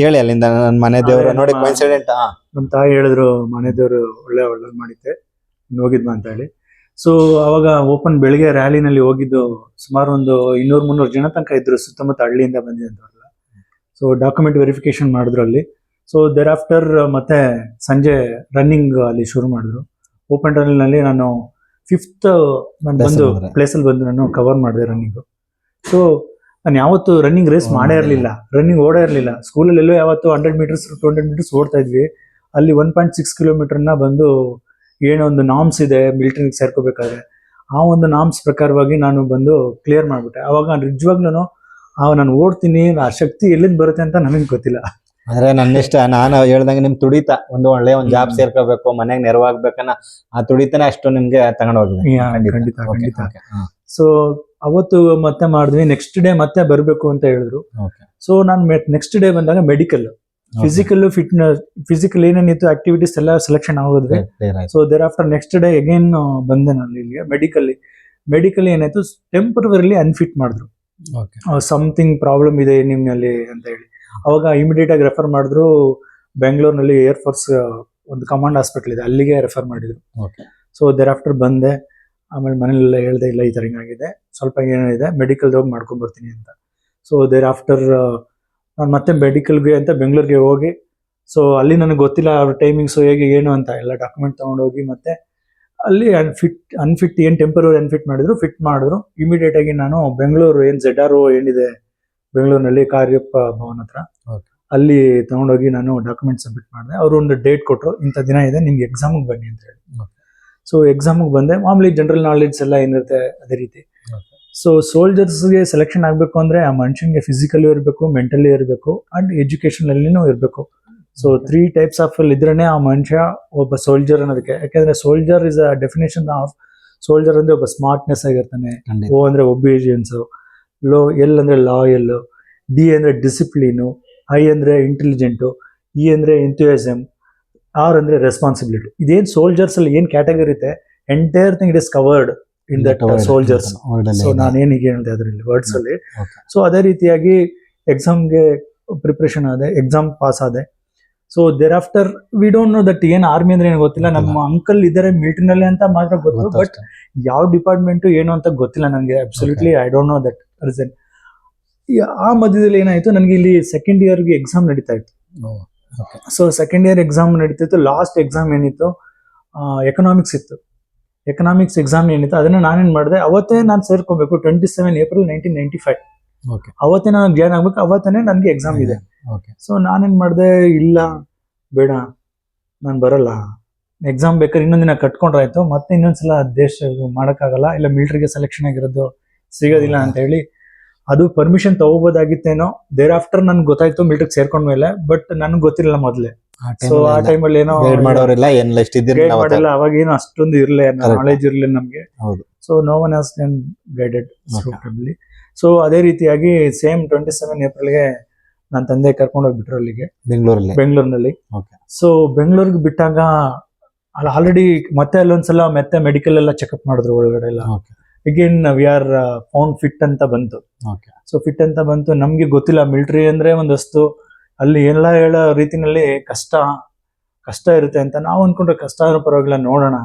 ಹೇಳಿ ಅಲ್ಲಿಂದ ನನ್ನ ಮನೆ ದೇವರು ನೋಡಿ ಕೋಇನ್ಸಿಡೆಂಟ್ ನಮ್ಮ ತಾಯಿ ಹೇಳಿದ್ರು ಮನೆ ದೇವರು ಒಳ್ಳೆ ಒಳ್ಳೇದು ಮಾಡಿದ್ದೆ ಹೋಗಿದ್ವಾ ಅಂತ ಹೇಳಿ. ಸೊ ಅವಾಗ ಓಪನ್ ಬೆಳಿಗ್ಗೆ ರ್ಯಾಲಿನಲ್ಲಿ ಹೋಗಿದ್ದು ಸುಮಾರು ಒಂದು ಇನ್ನೂರು ಮುನ್ನೂರು ಜನ ತನಕ ಇದ್ರು ಸುತ್ತಮುತ್ತ ಹಳ್ಳಿಯಿಂದ ಬಂದಿದ್ದಂಥವ್ರಲ್ಲ ಸೊ ಡಾಕ್ಯುಮೆಂಟ್ ವೆರಿಫಿಕೇಶನ್ ಮಾಡಿದ್ರು ಅಲ್ಲಿ. ಸೊ ದೇರ್ ಆಫ್ಟರ್ ಮತ್ತೆ ಸಂಜೆ ರನ್ನಿಂಗ್ ಅಲ್ಲಿ ಶುರು ಮಾಡಿದ್ರು. ಓಪನ್ ರನ್ನಲ್ಲಿ ನಾನು ಫಿಫ್ತ್ ನಾನು ಬಂದು. ಪ್ಲೇಸಲ್ಲಿ ಬಂದು ನಾನು ಕವರ್ ಮಾಡಿದೆ ರನ್ನಿಂಗು ಸೊ ನಾನು ಯಾವತ್ತು ರನ್ನಿಂಗ್ ರೇಸ್ ಮಾಡೇ ಇರಲಿಲ್ಲ. ರನ್ನಿಂಗ್ ಓಡೇ ಇರಲಿಲ್ಲ. ಸ್ಕೂಲಲ್ಲಿ ಎಲ್ಲೋ ಯಾವತ್ತು hundred meters to hundred meters ಓಡ್ತಾ ಇದ್ವಿ. ಅಲ್ಲಿ ಒನ್ ಪಾಯಿಂಟ್ ಸಿಕ್ಸ್ ಕಿಲೋಮೀಟರ್ನ ಬಂದು ಏನೋ ಒಂದು ನಾಮ್ಸ್ ಇದೆ ಮಿಲಿಟರಿಗೆ ಸೇರ್ಕೋಬೇಕಾದ್ರೆ. ಆ ಒಂದು ನಾಮ್ಸ್ ಪ್ರಕಾರವಾಗಿ ನಾನು ಬಂದು ಕ್ಲಿಯರ್ ಮಾಡಿಬಿಟ್ಟೆ. ಅವಾಗ ನಿಜವಾಗ್ಲೂ ಆ ನಾನು ಓಡ್ತೀನಿ ಆ ಶಕ್ತಿ ಎಲ್ಲಿಂದ ಬರುತ್ತೆ ಅಂತ ನನಗೆ ಗೊತ್ತಿಲ್ಲ. ಅಂದ್ರೆ ನನ್ನ ಇಷ್ಟ ನಾನು ಹೇಳ್ದಂಗೆ ನಿಮ್ ತುಡಿತ ಒಂದು ಒಳ್ಳೆ ಒಂದು ಜಾಬ್. ಸೇರ್ಕೋಬೇಕು ಮನೆಗೆ ನೆರವಾಗ್ಬೇಕನ್ನ ಆ ತುಡಿತನ ಅಷ್ಟು ನಿಮ್ಗೆ ತಗೊಂಡೋಗಿ ಖಂಡಿತ, ಖಂಡಿತ. ಸೊ ಅವತ್ತು ಮತ್ತೆ ಮಾಡಿದ್ವಿ ನೆಕ್ಸ್ಟ್ ಡೇ ಮತ್ತೆ ಬರಬೇಕು ಅಂತ ಹೇಳಿದ್ರು. ಸೊ ನಾನು ನೆಕ್ಸ್ಟ್ ಡೇ ಬಂದಾಗ ಮೆಡಿಕಲ್. ಫಿಸಿಕಲ್ ಫಿಟ್ನೆಸ್ ಫಿಸಿಕಲ್ ಏನೇನಿತ್ತು ಆಕ್ಟಿವಿಟೀಸ್ ಎಲ್ಲ selection ಆಗೋದ್ರೆ so there after next day again ಬಂದೆ ನಾನು ಇಲ್ಲಿಗೆ ಮೆಡಿಕಲ್ ಮೆಡಿಕಲ್ ಏನಾಯ್ತು ಟೆಂಪರವರಿಲಿ ಅನ್ಫಿಟ್ ಮಾಡಿದ್ರು. ಸಮಥಿಂಗ್ ಪ್ರಾಬ್ಲಮ್ ಇದೆ ನಿಮ್ಮಲ್ಲಿ ಅಂತ ಹೇಳಿ. ಅವಾಗ ಇಮಿಡಿಯೇಟ್ ಆಗಿ ರೆಫರ್ ಮಾಡಿದ್ರು ಬೆಂಗಳೂರಿನಲ್ಲಿ ಏರ್ ಫೋರ್ಸ್ ಒಂದು ಕಮಾಂಡ್ ಹಾಸ್ಪಿಟಲ್ ಇದೆ ಅಲ್ಲಿಗೆ ರೆಫರ್ ಮಾಡಿದ್ರು. ಸೊ ದೇರ್ ಆಫ್ಟರ್ ಬಂದೆ. ಆಮೇಲೆ ಮನೇಲೆಲ್ಲ ಹೇಳ್ದೆ ಇಲ್ಲ ಈ ಥರ ಹಿಂಗಾಗಿದೆ. ಸ್ವಲ್ಪ ಏನಿದೆ ಮೆಡಿಕಲ್ ಹೋಗಿ ಮಾಡ್ಕೊಂಡ್ ಬರ್ತೀನಿ ಅಂತ. ಸೊ ದೇರ್ ಆಫ್ಟರ್ ನಾನು ಮತ್ತೆ ಮೆಡಿಕಲ್ಗೆ ಅಂತ ಬೆಂಗಳೂರಿಗೆ ಹೋಗಿ ಸೊ ಅಲ್ಲಿ ನನಗೆ ಗೊತ್ತಿಲ್ಲ ಅವ್ರ ಟೈಮಿಂಗ್ಸು ಹೇಗೆ ಏನು ಅಂತ. ಎಲ್ಲ ಡಾಕ್ಯುಮೆಂಟ್ ತೊಗೊಂಡೋಗಿ ಮತ್ತೆ ಅಲ್ಲಿ ಅನ್ಫಿಟ್ ಅನ್ಫಿಟ್ ಏನು ಟೆಂಪರರಿ ಅನ್ಫಿಟ್ ಮಾಡಿದ್ರು ಫಿಟ್ ಮಾಡಿದ್ರು. ಇಮಿಡಿಯೇಟ್ ಆಗಿ ನಾನು ಬೆಂಗಳೂರು ಏನು ಜೆಡ್ ಆರ್ ಏನಿದೆ ಬೆಂಗಳೂರಿನಲ್ಲಿ ಕಾರ್ಯಪ್ಪ ಭವನ್ ಹತ್ರ. ಅಲ್ಲಿ ತಗೊಂಡೋಗಿ ನಾನು ಡಾಕ್ಯುಮೆಂಟ್ ಸಬ್ಮಿಟ್ ಮಾಡಿದೆ. ಅವರು ಒಂದು ಡೇಟ್ ಕೊಟ್ಟರು ಇಂಥ ದಿನ ಇದೆ ನಿಮ್ಗೆ ಎಕ್ಸಾಮಿಗೆ ಬನ್ನಿ ಅಂತ ಹೇಳಿ. ಸೊ ಎಕ್ಸಾಮಿಗೆ ಬಂದೆ. ಮಾಮೂಲಿ ಜನರಲ್ ನಾಲೆಡ್ಜ್ ಎಲ್ಲ ಏನಿರುತ್ತೆ ಅದೇ ರೀತಿ. ಸೊ ಸೋಲ್ಜರ್ಸ್ಗೆ ಸೆಲೆಕ್ಷನ್ ಆಗಬೇಕು ಅಂದ್ರೆ ಆ ಮನುಷ್ಯನಿಗೆ ಫಿಸಿಕಲಿ ಇರಬೇಕು ಮೆಂಟಲಿ ಇರಬೇಕು ಅಂಡ್ ಎಜುಕೇಷನಲ್ಲಿನೂ ಇರಬೇಕು. ಸೊ ತ್ರೀ ಟೈಪ್ಸ್ ಆಫ್ ಅಲ್ಲಿ ಇದ್ರೇನೆ ಆ ಮನುಷ್ಯ ಒಬ್ಬ ಸೋಲ್ಜರ್ ಅನ್ನೋದಕ್ಕೆ. ಯಾಕಂದ್ರೆ soldier is a definition of soldier ಅಂದ್ರೆ ಒಬ್ಬ ಸ್ಮಾರ್ಟ್ನೆಸ್ ಆಗಿರ್ತಾನೆ. ಓ ಅಂದ್ರೆ ಒಬಿಡಿಯನ್ಸ್ ಲೋ ಎಲ್ ಅಂದ್ರೆ ಲಾಯಲ್ ಡಿ ಅಂದ್ರೆ ಡಿಸಿಪ್ಲೀನು ಐ ಅಂದ್ರೆ ಇಂಟೆಲಿಜೆಂಟು ಇ ಅಂದ್ರೆ ಎಂಥ್ಯೂಸಮ್ ಆರ್ ಅಂದ್ರೆ ರೆಸ್ಪಾನ್ಸಿಬಿಲಿಟಿ ಇದೇನು ಸೋಲ್ಜರ್ಸ್ ಅಲ್ಲಿ ಏನ್ ಕ್ಯಾಟಗರಿ ಇದೆ entire thing it is covered in that soldiers so ನಾನೇನು ಈಗ ಹೇಳಿದೆ ಅದರಲ್ಲಿ ವರ್ಡ್ಸ್ ಅಲ್ಲಿ. ಸೊ ಅದೇ ರೀತಿಯಾಗಿ ಎಕ್ಸಾಮ್ಗೆ ಪ್ರಿಪ್ರೇಷನ್ ಆದೆ ಎಕ್ಸಾಮ್ ಪಾಸ್ ಆದೆ. So there after we don't know that ಏನ್ ಆರ್ಮಿ ಅಂದ್ರೆ ಏನು ಗೊತ್ತಿಲ್ಲ. ನಮ್ಮ ಅಂಕಲ್ ಇದ್ದಾರೆ ಮಿಲಿಟರಿನಲ್ಲಿ ಅಂತ ಮಾತ್ರ ಗೊತ್ತು. ಬಟ್. ಯಾವ ಡಿಪಾರ್ಟ್ಮೆಂಟ್ ಏನು ಅಂತ ಗೊತ್ತಿಲ್ಲ ನನಗೆ absolutely I don't know that reason ಆ ಮಧ್ಯದಲ್ಲಿ ಏನಾಯ್ತು? ನನಗೆ ಇಲ್ಲಿ ಸೆಕೆಂಡ್ ಇಯರ್ಗೆ ಎಕ್ಸಾಮ್ ನಡೀತಾ ಇತ್ತು. ಸೊ ಸೆಕೆಂಡ್ ಇಯರ್ ಎಕ್ಸಾಮ್ ನಡೀತಿತ್ತು ಲಾಸ್ಟ್ ಎಕ್ಸಾಮ್ ಏನಿತ್ತು ಎಕನಾಮಿಕ್ಸ್ ಇತ್ತು. ಎಕನಾಮಿಕ್ಸ್ ಎಕ್ಸಾಮ್ ಏನಿತ್ತು ಅದನ್ನ ನಾನೇನು ಮಾಡಿದೆ ಅವತ್ತೇ ನಾನು ಸೇರ್ಕೋಬೇಕು twenty seven April nineteen ninety five okay ಅವತ್ತೇ ನಾನು ಜಾಯ್ನ್ ಆಗ್ಬೇಕು ಅವತ್ತೇ ನನಗೆ ಎಕ್ಸಾಮ್ ಇದೆ. ಓಕೆ ಸೊ ನಾನೇನು ಮಾಡಿದೆ ಇಲ್ಲ ಬೇಡ ನಾನು ಬರಲ್ಲ. ಎಕ್ಸಾಮ್ ಬೇಕಾದ್ರೆ ಇನ್ನೊಂದಿನ ಕಟ್ಕೊಂಡ್ರಾಯ್ತು ಮತ್ತೆ ಇನ್ನೊಂದ್ಸಲ ದೇಶ ಮಾಡೋಕ್ಕಾಗಲ್ಲ ಇಲ್ಲ ಮಿಲ್ಟ್ರಿಗೆ ಸೆಲೆಕ್ಷನ್ ಆಗಿರೋದು ಸಿಗೋದಿಲ್ಲ ಅಂತ ಹೇಳಿ ಅದು ಪರ್ಮಿಷನ್ ತಗೋಬೋದಾಗಿತ್ತೇನೋ ದೇರ್ ಆಫ್ಟರ್ ನನ್ಗೆ ಗೊತ್ತಾಯ್ತು ಸೇರ್ಕೊಂಡ ಮೇಲೆ ಬಟ್ ನನಗೆ ಗೊತ್ತಿರಲಿಲ್ಲ ಮೊದಲೇ ಸೊ ಆ ಅಲ್ಲಿ ಟೈಮಲ್ಲಿ ಏನೋ ಮಾಡೋರಿಲ್ಲ. ಮಾಡಿಲ್ಲ ಅವಾಗ ಏನು ಅಷ್ಟೊಂದು ಇರಲಿಲ್ಲ. ನಾಲೆಜ್ ಇರಲಿಲ್ಲ ನಮಗೆ ಹೌದು. So no one has can guided. So ಅದೇ ರೀತಿಯಾಗಿ ಸೇಮ್ ಟ್ವೆಂಟಿ ಸೆವೆನ್ ಏಪ್ರಿಲ್ಗೆ ನನ್ನ ತಂದೆ ಕರ್ಕೊಂಡು ಹೋಗ್ಬಿಟ್ರು ಅಲ್ಲಿಗೆ ಬೆಂಗಳೂರಲ್ಲಿ ಬೆಂಗಳೂರಿನಲ್ಲಿ. ಸೊ ಬೆಂಗಳೂರಿಗೆ ಬಿಟ್ಟಾಗ ಅಲ್ಲಿ ಆಲ್ರೆಡಿ ಮತ್ತೆ ಅಲ್ಲೊಂದ್ಸಲ ಮತ್ತೆ ಮೆಡಿಕಲ್ ಎಲ್ಲ ಚೆಕಪ್ ಮಾಡಿದ್ರು ಒಳಗಡೆ ಎಲ್ಲ. Again we are found fit ಅಂತ ಬಂತು. ಸೊ ಫಿಟ್ ಅಂತ ಬಂತು ನಮ್ಗೆ ಗೊತ್ತಿಲ್ಲ. ಮಿಲಿಟರಿ ಅಂದ್ರೆ ಒಂದಷ್ಟು ಅಲ್ಲಿ ಎಲ್ಲ ಹೇಳೋ ರೀತಿನಲ್ಲಿ ಕಷ್ಟ ಕಷ್ಟ ಇರುತ್ತೆ ಅಂತ ನಾವು ಅನ್ಕೊಂಡ್ರೆ ಕಷ್ಟ ಇರೋ ಪರವಾಗಿಲ್ಲ ನೋಡೋಣ.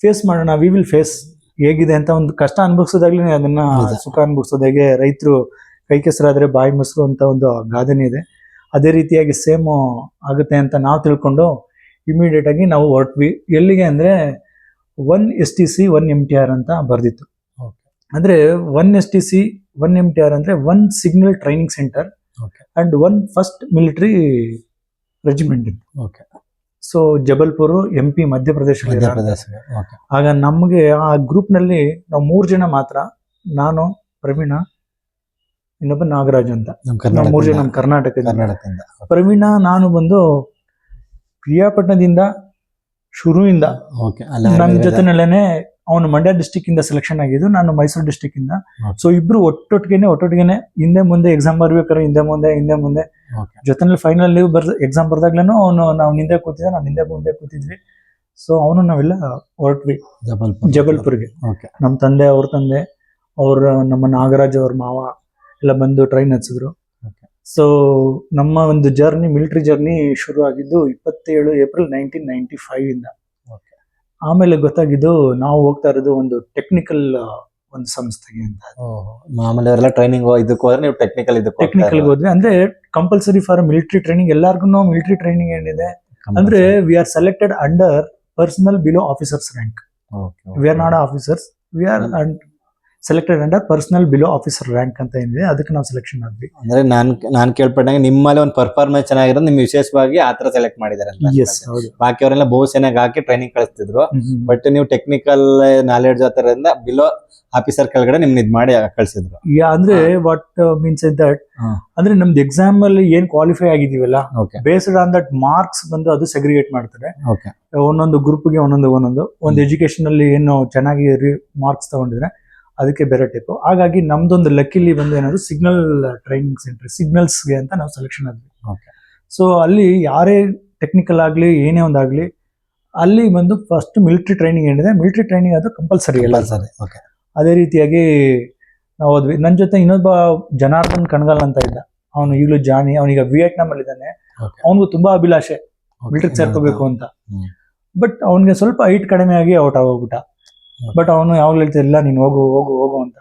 ಫೇಸ್ ಮಾಡೋಣ ವಿ ವಿಲ್ ಫೇಸ್ ಹೇಗಿದೆ ಅಂತ ಒಂದು ಕಷ್ಟ ಅನುಭವಿಸೋದಾಗ್ಲಿ ಅದನ್ನ ಸುಖ ಅನುಭವಿಸೋದು ಹೇಗೆ ರೈತರು ಕೈ ಕೆಸರಾದ್ರೆ ಬಾಯಿ ಮೊಸರು ಅಂತ ಒಂದು ಗಾದೆನೇ ಇದೆ. ಅದೇ ರೀತಿಯಾಗಿ ಸೇಮ್ ಆಗುತ್ತೆ ಅಂತ ನಾವು ತಿಳ್ಕೊಂಡು ಇಮಿಡಿಯೇಟ್ ಆಗಿ ನಾವು ಹೊರಟ್ವಿ. ಎಲ್ಲಿಗೆ ಅಂದ್ರೆ one S T C one M T R ಅಂತ ಬರೆದಿತ್ತು. ಓಕೆ ಅಂದ್ರೆ one S T C one M T R ಅಂದ್ರೆ one signal training center okay and one first military regiment. ಇತ್ತು okay so Jabalpur M P Madhya Pradesh. ಆಗ ನಮಗೆ ಆ ಗ್ರೂಪ್ನಲ್ಲಿ ನಾವು ಮೂರು ಜನ ಮಾತ್ರ ನಾನು ಪ್ರವೀಣ ಇನ್ನೊಬ್ಬ ನಾಗರಾಜ್ ಅಂತ. ಮೂರು ಜನ ನಮ್ಮ ಕರ್ನಾಟಕದಿಂದ. ಪ್ರವೀಣ ನಾನು ಬಂದು ಪ್ರಿಯಾಪಟ್ಟಣದಿಂದ ಶುರುವಿಂದ ಓಕೆ ನನ್ನ ಜೊತೆನಲ್ಲೇನೆ ಅವನು ಮಂಡ್ಯ ಡಿಸ್ಟಿಕ್ ಇಂದ ಸೆಲೆಕ್ಷನ್ ಆಗಿದ್ದು ನಾನು ಮೈಸೂರು ಡಿಸ್ಟಿಕ್ ಇಂದ. ಸೊ ಇಬ್ರು ಒಟ್ಟೊಟ್ಟಿಗೆನೆ ಒಟ್ಟೊಟ್ಟಿಗೆನೆ ಹಿಂದೆ ಮುಂದೆ ಎಕ್ಸಾಮ್ ಬರ್ಬೇಕಾದ್ರೆ ಹಿಂದೆ ಮುಂದೆ ಹಿಂದೆ ಮುಂದೆ. ಜೊತೆನಲ್ಲಿ ಫೈನಲ್ ಲೀವ್ ಬರ್ ಎಕ್ಸಾಮ್ ಬರ್ದಾಗ್ಲೇನು ಅವನು ನಾವು ಹಿಂದೆ ಕೂತಿದ್ದೆ ನಾನು ಹಿಂದೆ ಮುಂದೆ ಕೂತಿದ್ವಿ. ಸೊ ಅವನು ನಾವೆಲ್ಲ ಹೊರಟ್ವಿ. ಜಬಲ್ಪುರ್ ಜಬಲ್ಪುರ್ಗೆ. ಓಕೆ ನಮ್ಮ ತಂದೆ ಅವ್ರ ತಂದೆ ಅವ್ರ ನಮ್ಮ ನಾಗರಾಜ್ ಅವ್ರ ಮಾವ ಎಲ್ಲ ಬಂದು ಟ್ರೈನ್ ಹಚ್ಚಿದ್ರು. ಸೊ ನಮ್ಮ ಒಂದು ಜರ್ನಿ ಮಿಲಿಟರಿ ಜರ್ನಿ ಶುರು ಆಗಿದ್ದು ಇಪ್ಪತ್ತೇಳು ಏಪ್ರಿಲ್ ನೈನ್ಟೀನ್ ನೈನ್ಟಿ ಫೈವ್ ಇಂದ. ಆಮೇಲೆ ಗೊತ್ತಾಗಿದ್ದು ನಾವು ಹೋಗ್ತಾ ಇರೋದು ಒಂದು ಟೆಕ್ನಿಕಲ್ ಒಂದು ಸಂಸ್ಥೆಗೆ ಅಂತ. ಮಾಮೂಲಿ ಅವರೆಲ್ಲ ಟ್ರೈನಿಂಗ್ ಇದಕ್ಕೆ ಹೋದ್ರೆ ನೀವು ಟೆಕ್ನಿಕಲ್ ಇದಕ್ಕೆ ಟೆಕ್ನಿಕಲ್ ಹೋದ್ವಿ. ಅಂದ್ರೆ ಕಂಪಲ್ಸರಿ ಫಾರ್ ಮಿಲಿಟರಿ ಟ್ರೈನಿಂಗ್ ಎಲ್ಲರಿಗೂ ಮಿಲಿಟರಿ ಟ್ರೈನಿಂಗ್ ಏನಿದೆ? ಅಂದ್ರೆ we are selected under personal below officers rank we are not officers we are selected under personal below officer rank ಅಂತ ಏನಿದೆ ಅದಕ್ಕೆ ನಾವು ಸೆಲೆಕ್ಷನ್ ಆದ್ವಿ ಅಂದ್ರೆ ನಾನು ನಾನು ಕೇಳ್ಪಟ್ಟಂಗೆ ನಿಮ್ಮಲ್ಲಿ ಒಂದು ಪರ್ಫಾರ್ಮೆನ್ಸ್ ಚೆನ್ನಾಗಿರೋದು ನಿಮ್ ವಿಶೇಷವಾಗಿ ಆ ಆತರ ಸೆಲೆಕ್ಟ್ ಮಾಡಿದ್ದಾರೆ ಎಸ್ ಹೌದು. ಬಾಕಿಯವರೆಲ್ಲ ಬಹು ಚೆನ್ನಾಗಿ ಹಾಕಿ ಟ್ರೈನಿಂಗ್ ಕಳಿಸ್ತಿದ್ರು. ಬಟ್ ನೀವು ಟೆಕ್ನಿಕಲ್ ನಾಲೆಡ್ಜ್ ಆತರದಿಂದ ಬಿಲೋ ಆಫೀಸರ್ ಕೆಳಗಡೆ ನಿಮ್ನ ಇದು ಮಾಡಿ ಕಳಿಸಿದ್ರು. ಯಾ ಅಂದ್ರೆ ವಾಟ್ ಮೀನ್ಸ್ ಇನ್ ದಟ್ ಅಂದ್ರೆ ನಮ್ದು ಎಕ್ಸಾಮ್ ಅಲ್ಲಿ ಏನ್ ಕ್ವಾಲಿಫೈ ಆಗಿದೀವಲ್ಲ ಬೇಸ್ಡ್ ಆನ್ ದಟ್ ಮಾರ್ಕ್ಸ್ ಬಂದು ಅದು ಸೆಗ್ರಿಗೇಟ್ ಮಾಡ್ತಾರೆ ಓಕೆ ಒಂದೊಂದು ಗ್ರೂಪ್ಗೆ ಒಂದೊಂದು ಒಂದೊಂದು. ಒಂದು ಎಜುಕೇಶನ್ ಅಲ್ಲಿ ಏನು ಚೆನ್ನಾಗಿ ಮಾರ್ಕ್ಸ್ ತಗೊಂಡಿದ್ರೆ ಅದಕ್ಕೆ ಬೇರೆ ಟೈಪ್ ಹಾಗಾಗಿ ನಮ್ದೊಂದು ಲಕ್ಕಿಲಿ ಬಂದು ಏನಾದ್ರು ಸಿಗ್ನಲ್ ಟ್ರೈನಿಂಗ್ ಸೆಂಟರ್ ಸಿಗ್ನಲ್ಸ್ಗೆ ಅಂತ ನಾವು ಸೆಲೆಕ್ಷನ್ ಆದ್ವಿ. ಸೊ ಅಲ್ಲಿ ಯಾರೇ ಟೆಕ್ನಿಕಲ್ ಆಗಲಿ ಏನೇ ಒಂದಾಗ್ಲಿ ಅಲ್ಲಿ ಬಂದು ಫಸ್ಟ್ ಮಿಲಿಟರಿ ಟ್ರೈನಿಂಗ್ ಏನಿದೆ ಮಿಲಿಟರಿ ಟ್ರೈನಿಂಗ್ ಅದು ಕಂಪಲ್ಸರಿ ಎಲ್ಲ. ಸರ್ ಓಕೆ ಅದೇ ರೀತಿಯಾಗಿ ನಾವು ಹೋದ್ವಿ ನನ್ನ ಜೊತೆ ಇನ್ನೊಬ್ಬ ಜನಾರ್ದನ್ ಕಣಗಾಲ್ ಅಂತ ಇದ್ದ. ಅವನು ಈಗಲೂ ಜಾನಿ ಅವನೀಗ ವಿಯೆಟ್ನಾಮ್ ಅಲ್ಲಿ ಇದ್ದಾನೆ. ಅವನಿಗೂ ತುಂಬಾ ಅಭಿಲಾಷೆ. ಮಿಲಿಟರಿ ಸೇರ್ಕೋಬೇಕು ಅಂತ. ಬಟ್ ಅವನಿಗೆ ಸ್ವಲ್ಪ ಹೈಟ್ ಕಡಿಮೆ ಆಗಿ ಔಟ್ ಆಗೋಗ್ಬಿಟ್ಟ. ಬಟ್ ಅವನು ಯಾವಾಗ್ಲೂ ಹೇಳ್ತಾ ಇಲ್ಲ ನೀನು ಹೋಗು ಹೋಗು ಹೋಗು ಅಂತ.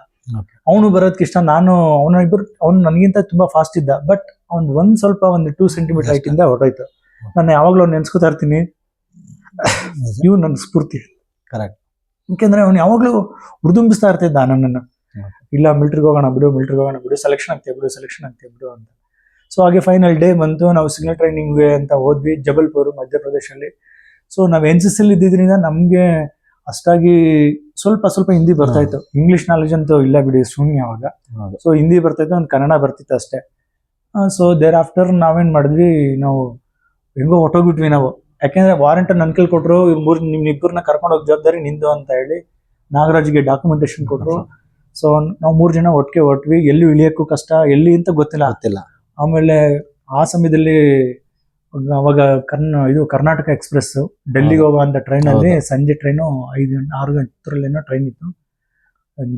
ಅವನು ಬರೋದಕ್ಕೆ ಇಷ್ಟ ನಾನು ಅವನ ಇಬ್ಬರು ಅವ್ನು ನನಗಿಂತ ತುಂಬಾ ಫಾಸ್ಟ್ ಇದ್ದ ಬಟ್ ಅವ್ನು ಒಂದ್ ಸ್ವಲ್ಪ ಒಂದು ಟೂ ಸೆಂಟಿಮೀಟರ್ ಹೈಟ್ ಇಂದ ಹೊರಟೋಯ್ತು. ನಾನು ಯಾವಾಗ್ಲೂ ಅವ್ನು ನೆನ್ಸ್ಕೊತಾ ಇರ್ತೀನಿ. ಇವ್ ನನ್ನ ಸ್ಫೂರ್ತಿ. ಕರೆಕ್ಟ್ ಯಾಕೆಂದ್ರೆ ಅವ್ನು ಯಾವಾಗ್ಲೂ ಹುರಿದುಂಬಿಸ್ತಾ ಇರ್ತಿದ್ದ ನನ್ನನ್ನು. ಇಲ್ಲ ಮಿಲ್ಟ್ರಿಗೆ ಹೋಗೋಣ ಬಿಡು ಮಿಲ್ಟ್ರಿಗೆ ಹೋಗೋಣ ಬಿಡು ಸೆಲೆಕ್ಷನ್ ಆಗ್ತೀಯ ಬಿಡು ಸೆಲೆಕ್ಷನ್ ಆಗ್ತೀಯ ಬಿಡು ಅಂತ. ಸೊ ಹಾಗೆ ಫೈನಲ್ ಡೇ ಬಂತು. ನಾವು ಸಿಗ್ನಲ್ ಟ್ರೈನಿಂಗ್ ಅಂತ ಹೋದ್ವಿ ಜಬಲ್ಪುರ್ ಮಧ್ಯಪ್ರದೇಶಲ್ಲಿ. ಸೊ ನಾವು ಎನ್ ಸಿ ಸಿಲ್ ಇದ್ದಿದ್ರಿಂದ ನಮಗೆ ಅಷ್ಟಾಗಿ ಸ್ವಲ್ಪ ಸ್ವಲ್ಪ ಹಿಂದಿ ಬರ್ತಾ ಇತ್ತು. ಇಂಗ್ಲಿಷ್ ನಾಲೆಜ್ ಅಂತೂ ಇಲ್ಲ ಬಿಡಿ ಶೂನ್ಯ ಅವಾಗ. ಸೊ ಹಿಂದಿ ಬರ್ತಾಯಿತ್ತು ಒಂದು ಕನ್ನಡ ಬರ್ತಿತ್ತು ಅಷ್ಟೇ. ಸೊ ದೇರ್ ಆಫ್ಟರ್ ನಾವೇನ್ ಮಾಡಿದ್ವಿ ನಾವು ಹೆಂಗೋ ಹೊಟ್ಟೋಗ್ಬಿಟ್ವಿ ನಾವು. ಯಾಕೆಂದ್ರೆ ವಾರಂಟ್ ನನ್ನ ಕೈಲಿ ಕೊಟ್ಟರು ಇವ್ರು ಮೂರ್ ನಿಮ್ ಇಬ್ಬರನ್ನ ಕರ್ಕೊಂಡು ಹೋಗಿ ಜವಾಬ್ದಾರಿ ನಿಂದು ಅಂತ ಹೇಳಿ ನಾಗರಾಜ್ಗೆ ಡಾಕ್ಯುಮೆಂಟೇಶನ್ ಕೊಟ್ಟರು ಸೊ ನಾವು ಮೂರು ಜನ ಒಟ್ಟಿಗೆ ಹೊಟ್ವಿ ಎಲ್ಲಿ ಇಳಿಯೋಕ್ಕೂ ಕಷ್ಟ ಎಲ್ಲಿ ಅಂತ ಗೊತ್ತಿಲ್ಲ. ಗೊತ್ತಿಲ್ಲ. ಆಮೇಲೆ ಆ ಸಮಯದಲ್ಲಿ ಅವಾಗ ಕರ್ನ ಇದು ಕರ್ನಾಟಕ ಎಕ್ಸ್ಪ್ರೆಸ್ ಡೆಲ್ಲಿಗೆ ಹೋಗುವಂತ ಟ್ರೈನ್ ಅಲ್ಲಿ ಸಂಜೆ ಟ್ರೈನು ಐದು ಗಂಟೆ ಆರು ಗಂಟೆರಲ್ಲೇನೋ ಟ್ರೈನ್ ಇತ್ತು.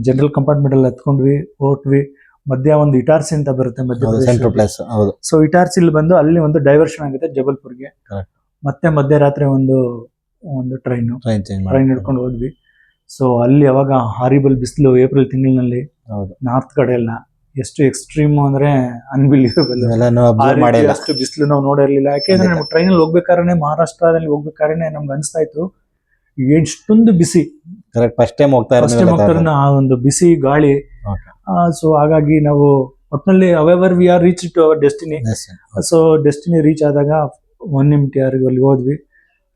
ಜನರಲ್ ಕಂಪಾರ್ಟ್ಮೆಂಟ್ ಅಲ್ಲಿ ಹತ್ಕೊಂಡ್ವಿ ಹೋಟ್ವಿ. ಮಧ್ಯ ಒಂದು ಇಟಾರ್ಸಿ ಅಂತ ಬರುತ್ತೆ ಮಧ್ಯ ಪ್ಲೇಸ್ ಹೌದು. ಸೊ ಇಟಾರ್ಸಿಲಿ ಬಂದು ಅಲ್ಲಿ ಒಂದು ಡೈವರ್ಷನ್ ಆಗುತ್ತೆ ಜಬಲ್ಪುರ್ಗೆ. ಮತ್ತೆ ಮಧ್ಯರಾತ್ರಿ ಒಂದು ಒಂದು ಟ್ರೈನು. ಟ್ರೈನ್ ಹಿಡ್ಕೊಂಡು ಹೋದ್ವಿ. ಸೊ ಅಲ್ಲಿ ಅವಾಗ ಹಾರಿಬಲ್ ಬಿಸಿಲು ಏಪ್ರಿಲ್ ತಿಂಗಳಿನಲ್ಲಿ. ಹೌದು. ನಾರ್ತ್ ಕಡೆ ಎಲ್ಲ ಎಷ್ಟು ಎಕ್ಸ್ಟ್ರೀಮ್ ಅಂದ್ರೆ ಅನ್ಬಿಲೀವಬಲ್ ಅಷ್ಟು ಬಿಸಿಲು ನಾವು ನೋಡಿರ್ಲಿಲ್ಲ. ಯಾಕೆಂದ್ರೆ ನಾವು ಟ್ರೈನಲ್ಲಿ ಹೋಗ್ಬೇಕಾದ್ರೆ ಮಹಾರಾಷ್ಟ್ರದಲ್ಲಿ ಹೋಗ್ಬೇಕಾದ್ರೆ ನಮ್ಗೆ ಅನಿಸ್ತಾ ಇತ್ತು ಎಷ್ಟೊಂದು ಬಿಸಿ. ಕರೆಕ್ಟ್ ಫಸ್ಟ್ ಟೈಮ್ ಹೋಗ್ತಾ ಫಸ್ಟ್ ಟೈಮ್ ಹೋಗ್ತಾರೆ ಆ ಒಂದು ಬಿಸಿ ಗಾಳಿ. ಸೊ ಹಾಗಾಗಿ ನಾವು ಒಟ್ನಲ್ಲಿ whatever we are reach to our destiny so destiny reach ಆದಾಗ ಒನ್ ಎಂ ಟಿ ಆರ್ ಅಲ್ಲಿ ಹೋದ್ವಿ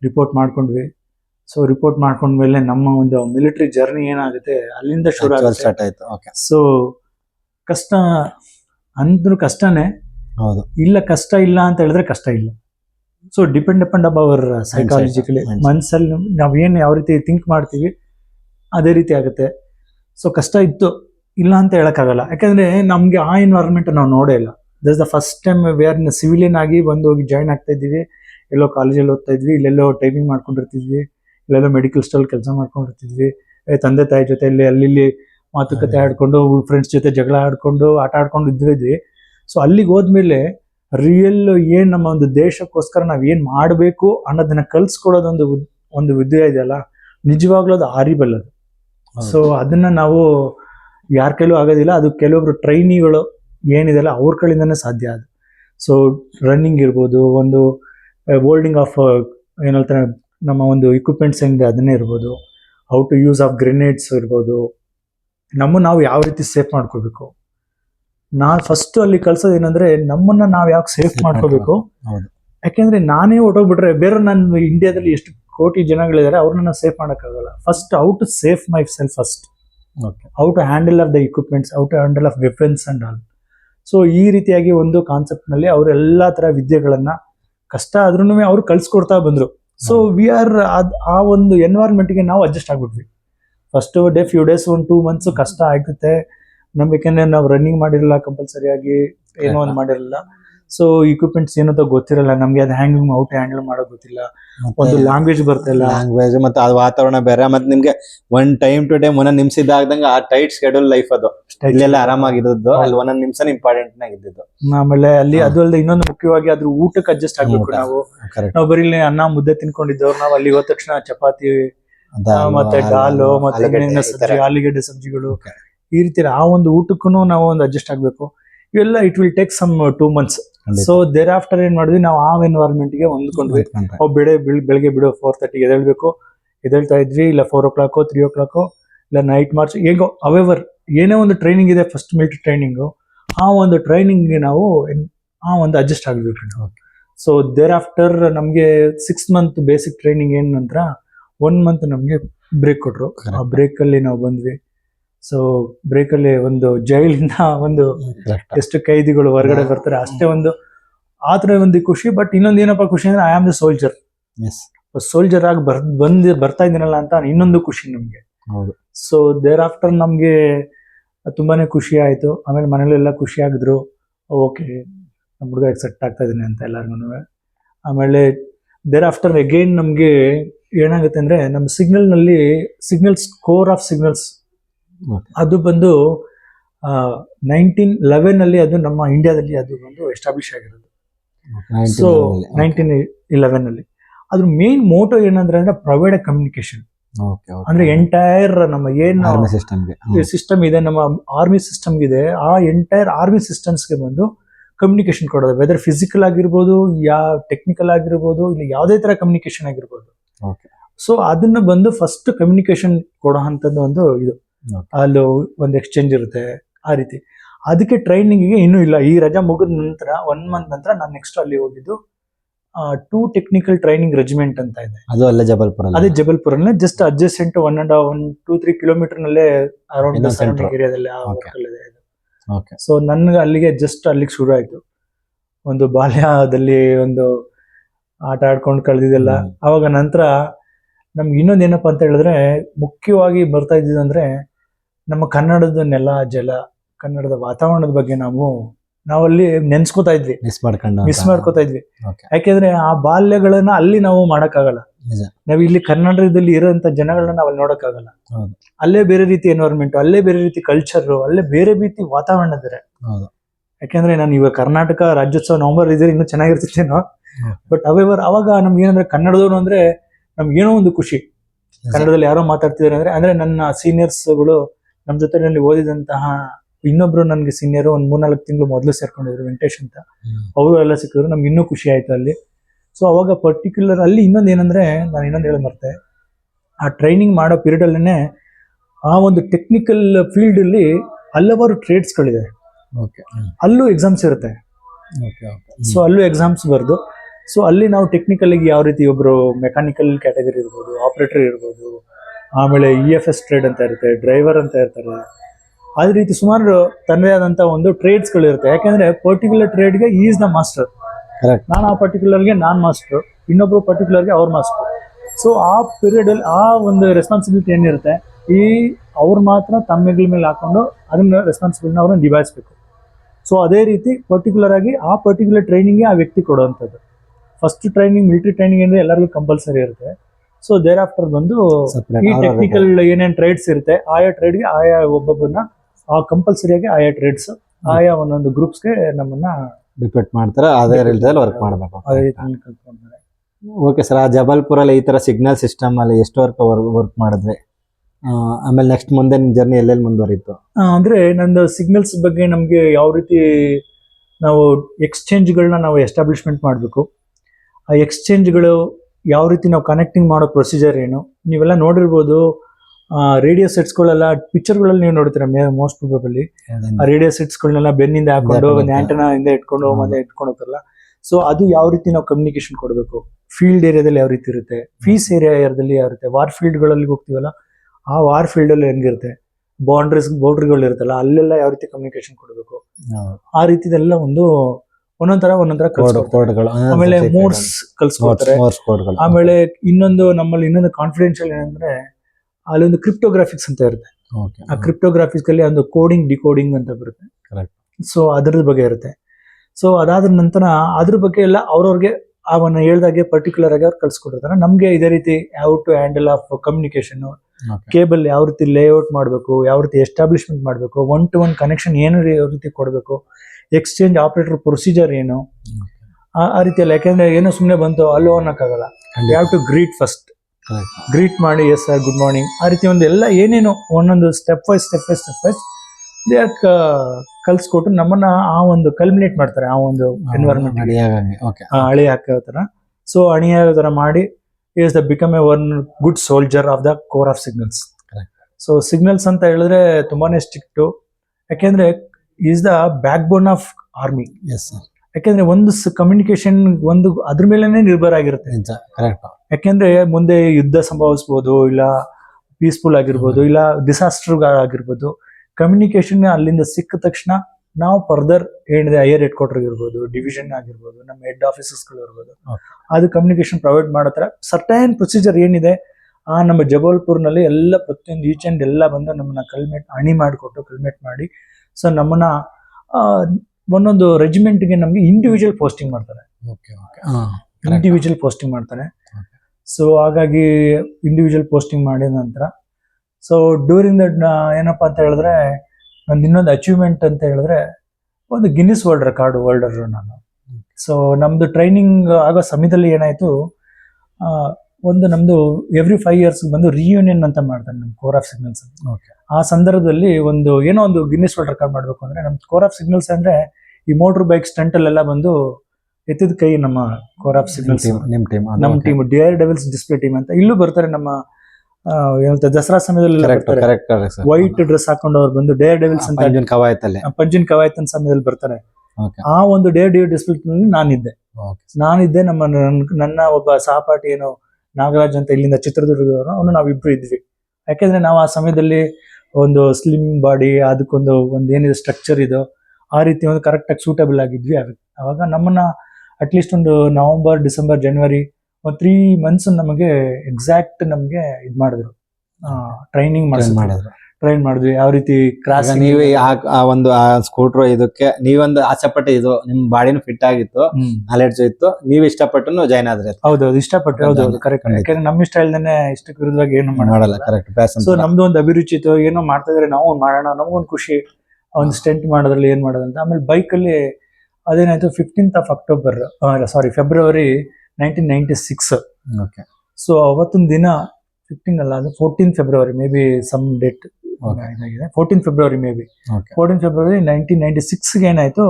ರಿಪೋರ್ಟ್ ಮಾಡ್ಕೊಂಡ್ವಿ. ಸೊ ರಿಪೋರ್ಟ್ ಮಾಡ್ಕೊಂಡ್ಮೇಲೆ ನಮ್ಮ ಒಂದು ಮಿಲಿಟರಿ ಜರ್ನಿ ಏನಾಗುತ್ತೆ ಅಲ್ಲಿಂದ ಶುರು ಆಗುತ್ತೆ. ಸ್ಟಾರ್ಟ್ ಆಯ್ತು. ಓಕೆ ಸೊ ಕಷ್ಟ ಅಂದ್ರೂ ಕಷ್ಟನೇ. ಹೌದು. ಇಲ್ಲ ಕಷ್ಟ ಇಲ್ಲ ಅಂತ ಹೇಳಿದ್ರೆ ಕಷ್ಟ ಇಲ್ಲ. ಸೊ ಡಿಪೆಂಡ್ ಡಿಪೆಂಡ್ ಅಬ್ ಅವರ್ ಸೈಕಾಲಜಿಕಲಿ ಮನಸ್ಸಲ್ಲಿ ಮನ್ಸಲ್ಲಿ ನಾವು ಏನ್ ಯಾವ ರೀತಿ ಥಿಂಕ್ ಮಾಡ್ತೀವಿ ಅದೇ ರೀತಿ ಆಗುತ್ತೆ. ಸೊ ಕಷ್ಟ ಇತ್ತು ಇಲ್ಲ ಅಂತ ಹೇಳೋಕ್ಕಾಗಲ್ಲ. ಯಾಕಂದ್ರೆ ನಮಗೆ ಆ ಎನ್ವೈರನ್ಮೆಂಟ್ ನಾವು ನೋಡೇ ಇಲ್ಲ. Thus the first time where civilian ಆಗಿ ಬಂದು ಹೋಗಿ ಜಾಯ್ನ್ ಆಗ್ತಾ ಇದ್ದೀವಿ. ಎಲ್ಲೋ ಕಾಲೇಜಲ್ಲಿ ಓದ್ತಾ ಇದ್ವಿ ಇಲ್ಲೆಲ್ಲೋ ಟೈಮಿಂಗ್ ಮಾಡ್ಕೊಂಡಿರ್ತಿದ್ವಿ ಇಲ್ಲೆಲ್ಲೋ ಮೆಡಿಕಲ್ ಸ್ಟಾಲ್ ಕೆಲಸ ಮಾಡ್ಕೊಂಡಿರ್ತಿದ್ವಿ. ತಂದೆ ತಾಯಿ ಜೊತೆ ಇಲ್ಲಿ ಅಲ್ಲಿ ಮಾತುಕತೆ ಆಡ್ಕೊಂಡು ಫ್ರೆಂಡ್ಸ್ ಜೊತೆ ಜಗಳ ಆಡ್ಕೊಂಡು ಆಟ ಆಡ್ಕೊಂಡು ಇದ್ವಿ. ಸೊ ಅಲ್ಲಿಗೆ ಹೋದ್ಮೇಲೆ ರಿಯಲ್ ಏನ್ ನಮ್ಮ ಒಂದು ದೇಶಕ್ಕೋಸ್ಕರ ನಾವ್ ಏನ್ ಮಾಡಬೇಕು ಅನ್ನೋದನ್ನ ಕಲ್ಸ್ಕೊಡೋದೊಂದು ಒಂದು ವಿದ್ಯೆ ಇದೆಯಲ್ಲ ನಿಜವಾಗ್ಲೂ ಅದು ಆರಿಬಲ್ ಅದು. ಸೊ ಅದನ್ನ ನಾವು ಯಾರ ಕೈಲೂ ಆಗೋದಿಲ್ಲ ಅದು ಕೆಲವೊಬ್ರು ಟ್ರೈನಿಗಳು ಏನಿದೆಲ್ಲ ಅವ್ರ ಕಡೆಯಿಂದನೇ ಸಾಧ್ಯ ಅದು. ಸೊ ರನ್ನಿಂಗ್ ಇರ್ಬೋದು ಒಂದು ಹೋಲ್ಡಿಂಗ್ ಆಫ್ ಏನ್ ಹೇಳ್ತಾರೆ ನಮ್ಮ ಒಂದು ಇಕ್ವಿಪ್ಮೆಂಟ್ಸ್ ಏನಿದೆ ಅದನ್ನೇ ಇರ್ಬೋದು. How to use of grenades ಇರ್ಬೋದು. ನಮ್ಮ ನಾವು ಯಾವ ರೀತಿ ಸೇಫ್ ಮಾಡ್ಕೋಬೇಕು? ನಾ ಫಸ್ಟ್ ಅಲ್ಲಿ ಕಳ್ಸೋದು ಏನಂದ್ರೆ ನಮ್ಮನ್ನ ನಾವು ಯಾಕೆ ಸೇಫ್ ಮಾಡ್ಕೋಬೇಕು. ಯಾಕೆಂದ್ರೆ ನಾನೇ ಹೊಟ್ಟೋಗ್ಬಿಟ್ರೆ ಬೇರೆ ನನ್ನ ಇಂಡಿಯಾದಲ್ಲಿ ಎಷ್ಟು ಕೋಟಿ ಜನಗಳಿದ್ದಾರೆ ಅವ್ರನ್ನ ಸೇಫ್ ಮಾಡೋಕ್ಕಾಗಲ್ಲ. First how to safe myself first okay how to handle of the equipments how to handle of weapons and all so ಈ ರೀತಿಯಾಗಿ ಒಂದು ಕಾನ್ಸೆಪ್ಟ್ನಲ್ಲಿ ಎಲ್ಲ ಎಲ್ಲಾ ತರ ವಿದ್ಯೆಗಳನ್ನ ಕಷ್ಟ ಆದ್ರೂ ಅವ್ರು ಕಳ್ಸಿಕೊಡ್ತಾ ಬಂದ್ರು. ಸೊ ವಿ ಆರ್ ಆ ಒಂದು ಎನ್ವೈರನ್ಮೆಂಟ್ಗೆ ಗೆ ನಾವು ಅಡ್ಜಸ್ಟ್ ಆಗ್ಬಿಟ್ವಿ. ಫಸ್ಟ್ ಡೇ ಫ್ಯೂ ಡೇಸ್ ಒಂದು ಟೂ ಮಂತ್ಸ್ ಕಷ್ಟ ಆಗುತ್ತೆ. ನಮ್ ಯಾಕೆಂದ್ರೆ ನಾವು ರನ್ನಿಂಗ್ ಮಾಡಿರಲ್ಲ ಕಂಪಲ್ಸರಿಯಾಗಿ ಏನೋ ಒಂದು ಮಾಡಿರಲಿಲ್ಲ. ಸೊ ಇಕ್ವಿಪ್ಮೆಂಟ್ಸ್ ಏನಂತ ಗೊತ್ತಿರಲ್ಲ ನಮ್ಗೆ ಅದು ಹ್ಯಾಂಗ್ ಔಟ್ ಹ್ಯಾಂಡಲ್ ಮಾಡೋಕ್ ಗೊತ್ತಿಲ್ಲ. ಒಂದು ಲ್ಯಾಂಗ್ವೇಜ್ ಬರ್ತಿಲ್ಲ ಲ್ಯಾಂಗ್ವೇಜ್ ಮತ್ತೆ ಅದು ವಾತಾವರಣ ಬೇರೆ ಮತ್ತೆ ನಿಮ್ಗೆ ಒನ್ ಟೈಮ್ ಟು ಟೈಮ್ ಒಂದೊಂದು ನಿಮಿಷ ಇದ್ದಾಗ್ದಂಗ ಆ ಟೈಟ್ ಶೆಡ್ಯೂಲ್ ಲೈಫ್ ಅದು. ಇಲ್ಲೆಲ್ಲ ಆರಾಮಾಗಿರೋದು ಅಲ್ಲಿ ಒಂದೊಂದು ನಿಮಿಷ ಇಂಪಾರ್ಟೆಂಟ್ ಆಗಿದ್ದು ಆಮೇಲೆ ಅಲ್ಲಿ. ಅದು ಅಲ್ಲದೆ ಇನ್ನೊಂದು ಮುಖ್ಯವಾಗಿ ಅದ್ರ ಊಟಕ್ಕೆ ಅಡ್ಜಸ್ಟ್ ಆಗ್ಬೇಕು ನಾವು. ನಾವು ಬರೀ ಅನ್ನ ಮುದ್ದೆ ತಿನ್ಕೊಂಡಿದ್ದವ್ರು ನಾವು ಅಲ್ಲಿ ಹೋದ ತಕ್ಷಣ ಚಪಾತಿ ಮತ್ತೆ ಡಾಲು ಮತ್ತೆ ಆಲೂಗಡ್ಡೆ ಸಬ್ಜಿ ಆಲೂಗೆಡ್ಡೆ ಸಬ್ಜಿಗಳು ಈ ರೀತಿ ಆ ಒಂದು ಊಟಕ್ಕೂ ನಾವು ಒಂದು ಅಡ್ಜಸ್ಟ್ ಆಗಬೇಕು. ಇವೆಲ್ಲ it will take some two months so there after ಏನ್ ಮಾಡಿದ್ವಿ? ನಾವು ಆ ಎನ್ವೈರನ್ಮೆಂಟ್ಗೆ ಹೊಂದ್ಕೊಂಡ್ವಿ. ಅವ್ ಬೆಳೆ ಬೆಳ್- ಬೆಳಗ್ಗೆ ಬಿಡೋ ಫೋರ್ ತರ್ಟಿಗೆ ಎದ್ದೇಳ್ಬೇಕು. ಎದ್ದೇಳ್ತಾ ಇದ್ವಿ. ಇಲ್ಲ four o'clock three o'clock ಇಲ್ಲ ನೈಟ್ ಮಾರ್ಚ್ ಹೇಗೋ ಅವೆವರ್ ಏನೇ ಒಂದು ಟ್ರೈನಿಂಗ್ ಇದೆ ಫಸ್ಟ್ ಮಿಲಿಟರಿ ಟ್ರೈನಿಂಗು ಆ ಒಂದು ಟ್ರೈನಿಂಗ್ಗೆ ನಾವು ಎನ್- ಆ ಒಂದು ಅಡ್ಜಸ್ಟ್ ಆಗಬೇಕು. ನಾವು ಸೊ ದೇರ್ ಆಫ್ಟರ್ ನಮಗೆ ಸಿಕ್ಸ್ ಮಂತ್ ಬೇಸಿಕ್ ಟ್ರೈನಿಂಗ್ ಏನ್ ನಂತರ ಒನ್ ಮಂತ್ ನಮಗೆ ಬ್ರೇಕ್ ಕೊಟ್ಟರು ಆ ಬ್ರೇಕಲ್ಲಿ ಬ್ರೇಕ್ ಅಲ್ಲಿ ನಾವು ಬಂದ್ವಿ. ಸೊ ಬ್ರೇಕಲ್ಲಿ ಒಂದು ಜೈಲಿಂದ ಒಂದು ಎಷ್ಟು ಕೈದಿಗಳು ಹೊರಗಡೆ ಬರ್ತಾರೆ ಅಷ್ಟೇ ಒಂದು ಆ ಥರ ಒಂದು ಖುಷಿ ಬಟ್ ಇನ್ನೊಂದು ಏನಪ್ಪ ಖುಷಿ ಅಂದರೆ I am the soldier S soldier ಆಗಿ ಬರ್ ಬಂದು ಬರ್ತಾ ಇದ್ದೀನಲ್ಲ ಅಂತ ಇನ್ನೊಂದು ಖುಷಿ ನಮಗೆ. ಸೊ ದೇರ್ ಆಫ್ಟರ್ ನಮಗೆ ತುಂಬಾನೇ ಖುಷಿ ಆಯಿತು. ಆಮೇಲೆ ಮನೇಲೆಲ್ಲ ಖುಷಿ ಆಗಿದ್ರು. ಓಕೆ ನಮ್ಮ ಹುಡುಗ ಸೆಟ್ ಆಗ್ತಾ ಇದ್ದೀನಿ ಅಂತ ಎಲ್ಲರಿಗೂ ಆಮೇಲೆ ದೇರ್ ಆಫ್ಟರ್ ಅಗೈನ್ ನಮ್ಗೆ ಏನಾಗುತ್ತೆ ಅಂದ್ರೆ ನಮ್ಮ ಸಿಗ್ನಲ್ನಲ್ಲಿ ಸಿಗ್ನಲ್ಸ್ ಕೋರ್ ಆಫ್ ಸಿಗ್ನಲ್ಸ್. ಅದು ಬಂದು ನೈನ್ಟೀನ್ ಲೆವೆನ್ ಅಲ್ಲಿ ಅದು ನಮ್ಮ ಇಂಡಿಯಾದಲ್ಲಿ ಅದು ಬಂದು ಎಸ್ಟಾಬ್ಲಿಷ್ ಆಗಿರೋದು. ಸೊ ನೈನ್ಟೀನ್ ಇಲೆವೆನ್ ಅಲ್ಲಿ ಅದ್ರ ಮೇನ್ ಮೋಟೋ ಏನಂದ್ರೆ ಅಂದ್ರೆ ಪ್ರೊವೈಡ್ ಕಮ್ಯುನಿಕೇಶನ್ ಅಂದ್ರೆ ಎಂಟೈರ್ ನಮ್ಮ ಏನ್ ಸಿಸ್ಟಮ್ ಇದೆ ನಮ್ಮ ಆರ್ಮಿ ಸಿಸ್ಟಮ್ ಇದೆ ಆ ಎಂಟೈರ್ ಆರ್ಮಿ ಸಿಸ್ಟಮ್ಸ್ಗೆ ಬಂದು ಕಮ್ಯುನಿಕೇಶನ್ ಕೊಡೋದು. ವೆದರ್ ಫಿಸಿಕಲ್ ಆಗಿರ್ಬೋದು ಯಾ ಟೆಕ್ನಿಕಲ್ ಆಗಿರ್ಬೋದು ಇಲ್ಲ ಯಾವುದೇ ತರ ಕಮ್ಯುನಿಕೇಶನ್ ಆಗಿರ್ಬೋದು. ಸೊ ಅದನ್ನ ಬಂದು ಫಸ್ಟ್ ಕಮ್ಯುನಿಕೇಶನ್ ಕೊಡೋ ಅಂಥದ್ದು ಒಂದು ಇದು. ಅಲ್ಲಿ ಒಂದು ಎಕ್ಸ್ಚೇಂಜ್ ಇರುತ್ತೆ ಆ ರೀತಿ. ಅದಕ್ಕೆ ಟ್ರೈನಿಂಗಿಗೆ ಇನ್ನೂ ಇಲ್ಲ. ಈ ರಜಾ ಮುಗಿದ ನಂತರ ಒನ್ ಮಂತ್ ನಂತರ ನಾನು ನೆಕ್ಸ್ಟ್ ಅಲ್ಲಿ ಹೋಗಿದ್ದು ಟೂ ಟೆಕ್ನಿಕಲ್ ಟ್ರೈನಿಂಗ್ ರೆಜಿಮೆಂಟ್ ಅಂತ ಇದೆ. ಅದು ಅಲ್ಲೇ ಜಬಲ್ಪುರ ಅದೇ ಜಬಲ್ಪುರಲ್ಲೇ just adjacent one and one two three kilometer ನಲ್ಲೇ ಅರೌಂಡ್ ಸರೌಂಡಿಂಗ್ ಏರಿಯಾದಲ್ಲಿ ಸೊ ನನ್ಗೆ ಅಲ್ಲಿಗೆ ಜಸ್ಟ್ ಅಲ್ಲಿಗೆ ಶುರು ಆಯ್ತು. ಒಂದು ಬಾಲ್ಯದಲ್ಲಿ ಒಂದು ಆಟ ಆಡ್ಕೊಂಡು ಕಳೆದಿದ್ದೆಲ್ಲ. ಅವಾಗ ನಂತರ ನಮ್ಗೆ ಇನ್ನೊಂದು ಏನಪ್ಪಾ ಅಂತ ಹೇಳಿದ್ರೆ ಮುಖ್ಯವಾಗಿ ಬರ್ತಾ ಇದ್ದಿದಂದ್ರೆ ನಮ್ಮ ಕನ್ನಡದ ನೆಲ ಜಲ ಕನ್ನಡದ ವಾತಾವರಣದ ಬಗ್ಗೆ ನಾವು ನಾವಲ್ಲಿ ನೆನ್ಸ್ಕೋತಾ ಇದ್ವಿ. ಮಿಸ್ ಮಾಡ್ಕೊಂಡು ಮಿಸ್ ಮಾಡ್ಕೋತಾ ಇದ್ವಿ. ಯಾಕೆಂದ್ರೆ ಆ ಬಾಲ್ಯಗಳನ್ನ ಅಲ್ಲಿ ನಾವು ಮಾಡಕ್ಕಾಗಲ್ಲ. ನಾವು ಇಲ್ಲಿ ಕನ್ನಡದಲ್ಲಿ ಇರೋಂಥ ಜನಗಳನ್ನ ನಾವು ಅಲ್ಲಿ ನೋಡಕ್ಕಾಗಲ್ಲ. ಹೌದು. ಅಲ್ಲೇ ಬೇರೆ ರೀತಿ ಎನ್ವೈರ್ಮೆಂಟ್ ಅಲ್ಲೇ ಬೇರೆ ರೀತಿ ಕಲ್ಚರ್ ಅಲ್ಲೇ ಬೇರೆ ರೀತಿ ವಾತಾವರಣ ಬೇರೆ ಯಾಕೆಂದ್ರೆ ನಾನು ಇವಾಗ ಕರ್ನಾಟಕ ರಾಜ್ಯೋತ್ಸವ ನವಂಬರ್ ಇದ್ರೆ ಇನ್ನೂ ಚೆನ್ನಾಗಿರ್ತಿತ್ತೇನೋ. ಬಟ್ ಅವೆವರ್ ಅವಾಗ ನಮ್ಗೆ ಏನಂದ್ರೆ ಕನ್ನಡದವನು ಅಂದ್ರೆ ನಮ್ಗೆ ಏನೋ ಒಂದು ಖುಷಿ. ಕನ್ನಡದಲ್ಲಿ ಯಾರೋ ಮಾತಾಡ್ತಿದಾರೆ ಅಂದ್ರೆ ಅಂದ್ರೆ ನನ್ನ ಸೀನಿಯರ್ಸ್ಗಳು ನಮ್ಮ ಜೊತೆಯಲ್ಲಿ ಓದಿದಂತಹ ಇನ್ನೊಬ್ರು ನನ್ಗೆ ಸೀನಿಯರ್ ಒಂದ್ ಮೂರ್ನಾಲ್ಕು ತಿಂಗಳು ಮೊದಲು ಸೇರ್ಕೊಂಡಿದ್ರು ವೆಂಕಟೇಶ್ ಅಂತ. ಅವರು ಎಲ್ಲ ಸಿಕ್ಕಿದ್ರು ನಮ್ಗೆ ಇನ್ನೂ ಖುಷಿ ಆಯ್ತು ಅಲ್ಲಿ. ಸೊ ಅವಾಗ ಪರ್ಟಿಕ್ಯುಲರ್ ಅಲ್ಲಿ ಇನ್ನೊಂದು ಏನಂದ್ರೆ ನಾನು ಇನ್ನೊಂದು ಹೇಳಿ ಮರ್ತೆ. ಆ ಟ್ರೈನಿಂಗ್ ಮಾಡೋ ಪೀರಿಯಡ್ ಅಲ್ಲೇ ಆ ಒಂದು ಟೆಕ್ನಿಕಲ್ ಫೀಲ್ಡ್ ಅಲ್ಲಿ ಹಲವಾರು ಟ್ರೇಡ್ಸ್ಗಳಿದೆ ಓಕೆ ಅಲ್ಲೂ ಎಕ್ಸಾಮ್ಸ್ ಇರುತ್ತೆ. ಸೊ ಅಲ್ಲೂ ಎಕ್ಸಾಮ್ಸ್ ಬರ್ದು ಸೊ ಅಲ್ಲಿ ನಾವು ಟೆಕ್ನಿಕಲ್ ಆಗಿ ಯಾವ ರೀತಿ ಒಬ್ರು ಮೆಕ್ಯಾನಿಕಲ್ ಕ್ಯಾಟಗರಿ ಇರ್ಬೋದು ಆಪ್ರೇಟರ್ ಇರ್ಬೋದು ಆಮೇಲೆ ಇ ಎಫ್ ಎಸ್ ಟ್ರೇಡ್ ಅಂತ ಇರುತ್ತೆ ಡ್ರೈವರ್ ಅಂತ ಇರ್ತಾರೆ. ಅದೇ ರೀತಿ ಸುಮಾರು ತನ್ನದೇ ಆದಂಥ ಒಂದು ಟ್ರೇಡ್ಸ್ಗಳು ಇರುತ್ತೆ. ಯಾಕೆಂದರೆ ಪರ್ಟಿಕ್ಯುಲರ್ ಟ್ರೇಡ್ಗೆ ಈಸ್ ದ ಮಾಸ್ಟರ್ ಕರೆಕ್ಟ್ ನಾನು ಆ ಪರ್ಟಿಕ್ಯುಲರ್ಗೆ ನಾನ್ ಮಾಸ್ಟರ್ ಇನ್ನೊಬ್ರು ಪರ್ಟಿಕ್ಯುಲರ್ಗೆ ಅವ್ರ ಮಾಸ್ಟರ್ ಸೊ ಆ ಪೀರಿಯಡ್ ಅಲ್ಲಿ ಆ ಒಂದು ರೆಸ್ಪಾನ್ಸಿಬಿಲಿಟಿ ಏನಿರುತ್ತೆ? ಈ ಅವ್ರು ಮಾತ್ರ ತಮ್ಮ ಹೆಗ್ಲ ಮೇಲೆ ಹಾಕೊಂಡು ಅದನ್ನ ರೆಸ್ಪಾನ್ಸಿಬಿಲಿಟಿನ ಅವ್ರನ್ನ ನಿಭಾಯಿಸ್ಬೇಕು. ಸೊ ಅದೇ ರೀತಿ ಪರ್ಟಿಕ್ಯುಲರ್ ಆಗಿ ಆ ಪರ್ಟಿಕ್ಯುಲರ್ ಟ್ರೈನಿಂಗ್ಗೆ ಆ ವ್ಯಕ್ತಿ ಕೊಡುವಂಥದ್ದು. ಫಸ್ಟ್ ಟ್ರೈನಿಂಗ್ ಮಿಲಿಟರಿ ಟ್ರೈನಿಂಗ್ ಅಂದ್ರೆ ಎಲ್ಲರಿಗೂ ಕಂಪಲ್ಸರಿ ಇರುತ್ತೆ. ಸೊ ದೇರ್ ಆಫ್ಟರ್ ಬಂದು. ಈ ಟೆಕ್ನಿಕಲ್ ಏನೇನ್ ಟ್ರೇಡ್ಸ್ ಇರುತ್ತೆ ಆಯಾ ಟ್ರೇಡ್ಗೆ ಆಯಾ ಒಬ್ಬೊಬ್ಬರನ್ನ ಆ ಕಂಪಲ್ಸರಿಯಾಗಿ ಆಯಾ ಟ್ರೇಡ್ಸ್ ಆಯಾ ಒಂದೊಂದು ಗ್ರೂಪ್ಸ್ಗೆ ನಮ್ಮನ್ನ ಡಿಪೆಂಡ್ ಮಾಡ್ತಾರೆ ಅದೇ ರೀತಿಯಲ್ಲಿ ವರ್ಕ್ ಮಾಡಬೇಕು. ಓಕೆ ಸರ್ ಆ ಜಬಲ್ಪುರಲ್ಲಿ ಈ ತರ ಸಿಗ್ನಲ್ ಸಿಸ್ಟಮ್ ಅಲ್ಲಿ ಎಷ್ಟು ವರ್ಕ್ ವರ್ಕ್ ಮಾಡಿದ್ರೆ? ಆಮೇಲೆ ನೆಕ್ಸ್ಟ್ ಮುಂದೆ ನಿಮ್ಮ ಜರ್ನಿ ಎಲ್ಲೆಲ್ಲಿ ಮುಂದುವರಿತು? ಅಂದ್ರೆ ನಂದು ಸಿಗ್ನಲ್ಸ್ ಬಗ್ಗೆ ನಮಗೆ ಯಾವ ರೀತಿ ನಾವು ಎಕ್ಸ್ಚೇಂಜ್ಗಳನ್ನ ನಾವು ಎಸ್ಟಾಬ್ಲಿಷ್ಮೆಂಟ್ ಮಾಡಬೇಕು. ಆ ಎಕ್ಸ್ಚೇಂಜ್ಗಳು ಯಾವ ರೀತಿ ನಾವು ಕನೆಕ್ಟಿಂಗ್ ಮಾಡೋ ಪ್ರೊಸೀಜರ್ ಏನು? ನೀವೆಲ್ಲ ನೋಡಿರ್ಬೋದು ರೇಡಿಯೋ ಸೆಟ್ಸ್ಗಳೆಲ್ಲ ಪಿಕ್ಚರ್ಗಳಲ್ಲಿ ನೀವು ನೋಡ್ತೀರ ಮೇ ಮೋಸ್ಟ್ ಆ ರೇಡಿಯೋ ಸೆಟ್ಸ್ಗಳನ್ನೆಲ್ಲ ಬೆನ್ನಿಂದ ಹಾಕೊಂಡು ಒಂದು ಇಂದ ಇಟ್ಕೊಂಡು ಹೌದು. ಮತ್ತೆ ಇಟ್ಕೊಂಡು ಹೋಗ್ತಾರಲ್ಲ. ಸೊ ಅದು ಯಾವ ರೀತಿ ನಾವು ಕಮ್ಯುನಿಕೇಶನ್ ಕೊಡಬೇಕು? ಫೀಲ್ಡ್ ಏರಿಯಾದಲ್ಲಿ ಯಾವ ರೀತಿ ಇರುತ್ತೆ? ಫೀಸ್ ಏರಿಯಾದಲ್ಲಿ ಯಾವ ಇರುತ್ತೆ ವಾರ್ ಫೀಲ್ಡ್ಗಳಲ್ಲಿ ಹೋಗ್ತೀವಲ್ಲ ಆ ವಾರ್ ಫೀಲ್ಡಲ್ಲಿ ಹೆಂಗಿರುತ್ತೆ? ಬೌಂಡ್ರೀಸ್ ಬೌಂಡ್ರಿಗಳು ಇರುತ್ತಲ್ಲ ಅಲ್ಲೆಲ್ಲ ಯಾವ ರೀತಿ ಕಮ್ಯುನಿಕೇಶನ್ ಕೊಡಬೇಕು? ಆ ರೀತಿದೆಲ್ಲ ಒಂದು ಒಂದೊಂದ್ ಒಂದೊಂದರ ಒಂದೊಂದ್ ತರ ಕೋಡ್ ಕೋಡ್ಗಳು ಆಮೇಲೆ ಮೋಡ್ಸ್ ಕಲ್ಸ್ಕೊಡ್ತಾರೆ. ಮೋರ್ಸ್ ಕೋಡ್ಗಳು ಆಮೇಲೆ ಇನ್ನೊಂದು ನಮ್ಮಲ್ಲಿ ಇನ್ನೊಂದು ಕಾನ್ಫಿಡೆನ್ಷಿಯಲ್ ಏನಂದ್ರೆ ಅಲ್ಲಿ ಒಂದು ಕ್ರಿಪ್ಟೋಗ್ರಾಫಿಕ್ಸ್ ಅಂತ ಇರುತ್ತೆ. ಆ ಕ್ರಿಪ್ಟೋಗ್ರಾಫಿಕ್ಸ್ ಅಲ್ಲಿ ಒಂದು ಕೋಡಿಂಗ್ ಡಿಕೋಡಿಂಗ್ ಅಂತ ಬರುತ್ತೆ. ಸೊ ಅದ್ರದ ಬಗ್ಗೆ ಇರುತ್ತೆ. ಸೊ ಅದಾದ ನಂತರ ಅದ್ರ ಬಗ್ಗೆ ಎಲ್ಲ ಅವ್ರವ್ರಿಗೆ ಅವನ್ನ ಹೇಳ್ದಾಗೆ ಪರ್ಟಿಕ್ಯುಲರ್ ಆಗಿ ಅವ್ರು ಕಳ್ಸಿಕೊಟ್ಟಿರ್ತಾರೆ ನಮಗೆ ಇದೇ ರೀತಿ how to handle of communication cable ಯಾವ ರೀತಿ ಲೇಔಟ್ ಮಾಡಬೇಕು ಯಾವ ರೀತಿ ಎಸ್ಟಾಬ್ಲಿಷ್ಮೆಂಟ್ ಮಾಡಬೇಕು ಒನ್ ಟು ಒನ್ ಕನೆಕ್ಷನ್ ಏನು ಯಾವ ರೀತಿ ಕೊಡಬೇಕು ಎಕ್ಸ್ಚೇಂಜ್ ಆಪರೇಟರ್ ಪ್ರೊಸೀಜರ್ ಏನು? ಆ- ರೀತಿಯಲ್ಲ. ಯಾಕೆಂದ್ರೆ ಏನು ಸುಮ್ಮನೆ ಬಂತು ಅಲ್ಲೋ ಅನ್ನೋಕ್ಕಾಗಲ್ಲ. Have to greet first greet ಮಾಡಿ ಎಸ್ ಸರ್ ಗುಡ್ ಮಾರ್ನಿಂಗ್ ಆ ರೀತಿ ಒಂದು ಎಲ್ಲ ಏನೇನು ಒಂದೊಂದು step wise step wise step wise they ಕಲ್ಸ್ಕೊಟ್ಟು ನಮ್ಮನ್ನ ಆ ಒಂದು ಕಲ್ಮಿನೇಟ್ ಮಾಡ್ತಾರೆ ಆ ಒಂದು ಎನ್ವೈರನ್ಮೆಂಟ್ ಓಕೆ ಅಳಿ ಹಾಕೋ ಥರ. ಸೊ ಅಣಿ ಹಾಕೋ ಥರ ಮಾಡಿ is the become a one good soldier of the corps of signals. So signals ಅಂತ ಹೇಳಿದ್ರೆ ತುಂಬಾನೇ ಸ್ಟ್ರಿಕ್ಟು ಯಾಕೆಂದ್ರೆ is the backbone of army yes sir ಯಾಕೆಂದ್ರೆ ಒಂದು ಕಮ್ಯುನಿಕೇಶನ್ ಒಂದು ಅದ್ರ ಮೇಲೆನೆ ನಿರ್ಭರ ಆಗಿರುತ್ತೆ. ಕರೆಕ್ಟ್ ಯಾಕೆಂದ್ರೆ ಮುಂದೆ ಯುದ್ಧ ಸಂಭವಿಸ್ಬೋದು ಇಲ್ಲ ಪೀಸ್ಫುಲ್ ಆಗಿರ್ಬೋದು ಇಲ್ಲ ಡಿಸಾಸ್ಟರ್ ಆಗಿರ್ಬೋದು. ಕಮ್ಯುನಿಕೇಶನ್ ಅಲ್ಲಿಂದ ಸಿಕ್ಕ ತಕ್ಷಣ ನಾವು ಫರ್ದರ್ ಏನಿದೆ ಹೈಯರ್ ಹೆಡ್ ಕ್ವಾರ್ಟರ್ ಇರ್ಬೋದು ಡಿವಿಷನ್ ಆಗಿರ್ಬೋದು ನಮ್ಮ ಹೆಡ್ ಆಫೀಸಸ್ಗಳು ಇರ್ಬೋದು. ಅದು ಕಮ್ಯುನಿಕೇಶನ್ ಪ್ರೊವೈಡ್ ಮಾಡೋ ಥರ ಸರ್ಟೈನ್ ಪ್ರೊಸೀಜರ್ ಏನಿದೆ ಆ ನಮ್ಮ ಜಬಲ್ಪುರ್ನಲ್ಲಿ ಎಲ್ಲ ಪ್ರತಿಯೊಂದು ಈಚ್ ಅಂಡ್ ಎಲ್ಲ ಬಂದು ನಮ್ಮನ್ನ ಕಲ್ಮೇಟ್ ಅಣಿ ಮಾಡಿಕೊಟ್ಟು ಕಲ್ಮೇಟ್ ಮಾಡಿ ಸೊ ನಮ್ಮನ್ನ ಒಂದೊಂದು ರೆಜಿಮೆಂಟ್ಗೆ ನಮಗೆ ಇಂಡಿವಿಜುವಲ್ ಪೋಸ್ಟಿಂಗ್ ಮಾಡ್ತಾರೆ. Okay okay Correct. Individual posting ಮಾಡ್ತಾರೆ. ಸೊ ಹಾಗಾಗಿ ಇಂಡಿವಿಜುವಲ್ ಪೋಸ್ಟಿಂಗ್ ಮಾಡಿದ ನಂತರ ಸೊ ಡ್ಯೂರಿಂಗ್ ದಟ್ ಏನಪ್ಪ ಅಂತ ಹೇಳಿದ್ರೆ ನಂದು ಇನ್ನೊಂದು ಅಚೀವ್ಮೆಂಟ್ ಅಂತ ಹೇಳಿದ್ರೆ ಒಂದು ಗಿನ್ನಿಸ್ ವರ್ಲ್ಡ್ ರೆಕಾರ್ಡ್ ವರ್ಲ್ಡರ್ ನಾನು ಸೊ ನಮ್ಮದು ಟ್ರೈನಿಂಗ್ ಆಗೋ ಸಮಯದಲ್ಲಿ ಏನಾಯಿತು ಒಂದು ನಮ್ದು ಎವ್ರಿ ಫೈವ್ ಇಯರ್ಸ್ ಬಂದು ರಿಯೂನಿಯನ್ ಅಂತ ಮಾಡ್ತಾರೆ ನಮ್ಮ ಕೋರ್ ಆಫ್ ಸಿಗ್ನಲ್ಸ್ ಓಕೆ ಆ ಸಂದರ್ಭದಲ್ಲಿ ಒಂದು ಏನೋ ಒಂದು ಗಿನ್ನಿಸ್ ವರ್ಲ್ಡ್ ರೆಕಾರ್ಡ್ ಮಾಡಬೇಕು ಅಂದ್ರೆ ನಮ್ಮ ಕೋರ್ ಆಫ್ ಸಿಗ್ನಲ್ಸ್ ಅಂದ್ರೆ ಈ ಮೋಟರ್ ಬೈಕ್ ಸ್ಟಂಟ್ ಅಲ್ಲೆಲ್ಲ ಬಂದು ಎತ್ತಿದ ಕೈ ನಮ್ಮ ಕೋರ್ ಆಫ್ ಸಿಗ್ನಲ್ಸ್ ನಿಮ್ ಟೀಮ್ ನಮ್ಮ team dear devils display team ಅಂತ. ಇಲ್ಲೂ ಬರ್ತಾರೆ ನಮ್ಮ ಏನಂತ ದಸರಾ ಸಮಯದಲ್ಲಿ ವೈಟ್ ಡ್ರೆಸ್ ಹಾಕೊಂಡು ಅವ್ರು ಬಂದು ಡೇರ್ ಡೆವಿಲ್ಸ್ ಅಂತ ಪಂಜನ್ ಕವಾಯತನ ಸಮಯದಲ್ಲಿ ಬರ್ತಾರೆ. ಆ ಒಂದು ಡೇರ್ ಡಿವ್ ಡಿಸ್ಪ್ಲೇ ನಾನಿದ್ದೆ. ನಾನಿದ್ದೆ ನಮ್ಮ ನನ್- ನನ್ನ ಒಬ್ಬ ಸಹಪಾಠಿ ಏನು ನಾಗರಾಜ್ ಅಂತ ಇಲ್ಲಿಂದ ಚಿತ್ರದುರ್ಗದವರು ಅವನು ನಾವಿಬ್ರು ಇದ್ವಿ. ಯಾಕೆಂದ್ರೆ ನಾವು ಆ ಸಮಯದಲ್ಲಿ ಒಂದು ಸ್ಲಿಮ್ ಬಾಡಿ ಅದಕ್ಕೊಂದು ಒಂದು ಏನಿದೆ ಸ್ಟ್ರಕ್ಚರ್ ಇದು ಆ ರೀತಿ ಒಂದು ಕರೆಕ್ಟಾಗಿ ಸೂಟಬಲ್ ಆಗಿದ್ವಿ ಅವಾಗ. ಅವಾಗ ನಮ್ಮನ್ನ ಅಟ್ಲೀಸ್ಟ್ ಒಂದು ನವೆಂಬರ್ ಡಿಸೆಂಬರ್ ಜನವರಿ ಒಂದು ತ್ರೀ ಮಂತ್ಸ್ ನಮಗೆ ಎಕ್ಸಾಕ್ಟ್ ನಮಗೆ ಇದು ಮಾಡಿದ್ರು. ಟ್ರೈನಿಂಗ್ ಮಾಡಿದ್ರು. ಟ್ರೈನ್ ಮಾಡಿದ್ವಿ. ಯಾವ ರೀತಿ ಕ್ರಾಸ್ ನೀವೇ ಆ- ಆ ಒಂದು ಆ ಸ್ಕೂಟರ್ ಇದಕ್ಕೆ ನೀವೊಂದು ಆಸೆ ಪಟ್ಟು ಇದು ನಿಮ್ ಬಾಡಿನೂ ಫಿಟ್ ಆಗಿತ್ತು. ನಾಲೆಡ್ಜ್ ಇತ್ತು. ನೀವ್ ಇಷ್ಟಪಟ್ಟು ಜಾಯ್ನ್ ಆದ್ರೆ ಹೌದೌದು ಇಷ್ಟಪಟ್ಟು ಹೌದೌದು ಕರೆಕ್ಟ್ ಖಂಡಿತ. ಯಾಕಂದ್ರೆ ನಮ್ಮ ಇಷ್ಟ ಇಲ್ದೇನೆ ಇಷ್ಟಕ್ಕೆ ವಿರುದ್ಧವಾಗಿ ಏನು ಮಾಡಲ್ಲ. ಮಾಡಲ್ಲ ಕರೆಕ್ಟ್ ಪ್ಯಾಸನ್ ಸೊ ನಮ್ದು ಒಂದು ಅಭಿರುಚಿ ಇತ್ತು. ಏನೋ ಮಾಡ್ತಾ ಇದ್ರೆ ನಾವು ಒಂದ್ ಮಾಡೋಣ ನಮಗೊಂದು ಖುಷಿ. ಒಂದು ಸ್ಟೆಂಟ್ ಮಾಡೋದ್ರಲ್ಲಿ ಏನ್ ಮಾಡೋದಂತ ಆಮೇಲೆ ಬೈಕಲ್ಲಿ ಅದೇನಾಯ್ತು fifteenth of October sorry February nineteen ninety six okay so ಅವತ್ತಿನ ದಿನ ಫಿಫ್ಟೀನ್ ಅಲ್ಲ ಅದು fourteen February may be some date. ಇದಾಗಿದೆ fourteen February may be fourteen February nineteen ninety ಸಿಕ್ಸ್ಗೆ ಏನಾಯ್ತು?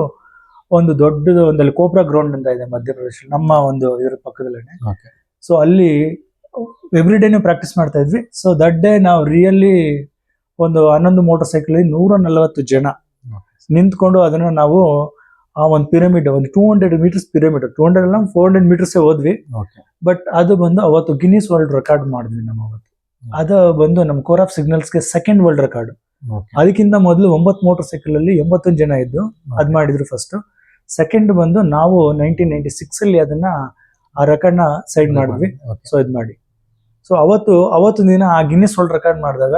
ಒಂದು ದೊಡ್ಡದು ಒಂದಲ್ಲಿ ಕೋಬ್ರಾ ಗ್ರೌಂಡ್ ಅಂತ ಇದೆ ಮಧ್ಯಪ್ರದೇಶ ನಮ್ಮ ಒಂದು ಇದ್ರ ಪಕ್ಕದಲ್ಲೇ ಸೊ ಅಲ್ಲಿ ಎವ್ರಿ ಡೇನೂ ಪ್ರಾಕ್ಟೀಸ್ ಮಾಡ್ತಾ ಇದ್ವಿ. ಸೊ ದಟ್ ಡೇ ನಾವು ರಿಯಲಿ ಒಂದು ಹನ್ನೊಂದು ಮೋಟರ್ ಸೈಕಲ್ ನೂರ ನಲವತ್ತು ಜನ ನಿಂತ್ಕೊಂಡು ಅದನ್ನ ನಾವು ಆ ಒಂದು ಪಿರಮಿಡ್ ಒಂದು two hundred metres pyramid two hundred ಅಲ್ಲ ಫೋರ್ ಹಂಡ್ರೆಡ್ ಮೀಟರ್ಸ್ ಹೋದ್ವಿ. ಬಟ್ ಅದು ಬಂದು ಅವತ್ತು ಗಿನ್ನಿಸ್ ವರ್ಲ್ಡ್ ರೆಕಾರ್ಡ್ ಮಾಡಿದ್ವಿ ನಮ್ಮ ಅವತ್ತು ಅದು ಬಂದು ನಮ್ಮ ಕೋರ್ ಆಫ್ ಸಿಗ್ನಲ್ಸ್ಗೆ ಸೆಕೆಂಡ್ ವರ್ಲ್ಡ್ ರೆಕಾರ್ಡ್ ಅದಕ್ಕಿಂತ ಮೊದಲು ಒಂಬತ್ತು ಮೋಟರ್ ಸೈಕಲ್ ಅಲ್ಲಿ ಎಂಬತ್ತೊಂದು ಜನ ಇದ್ದು ಅದ್ ಮಾಡಿದ್ರು ಫಸ್ಟ್ ಸೆಕೆಂಡ್ ಬಂದು ನಾವು ನೈನ್ಟೀನ್ ನೈನ್ಟಿ ಸಿಕ್ಸ್ ಅಲ್ಲಿ ಅದನ್ನ ಆ ರೆಕಾರ್ಡ್ನ ಸೈಡ್ ಮಾಡಿದ್ವಿ. ಸೊ ಇದು ಮಾಡಿ. ಸೊ ಅವತ್ತು ಅವತ್ತು ದಿನ ಆ ಗಿನ್ನಿಸ್ ವರ್ಲ್ಡ್ ರೆಕಾರ್ಡ್ ಮಾಡಿದಾಗ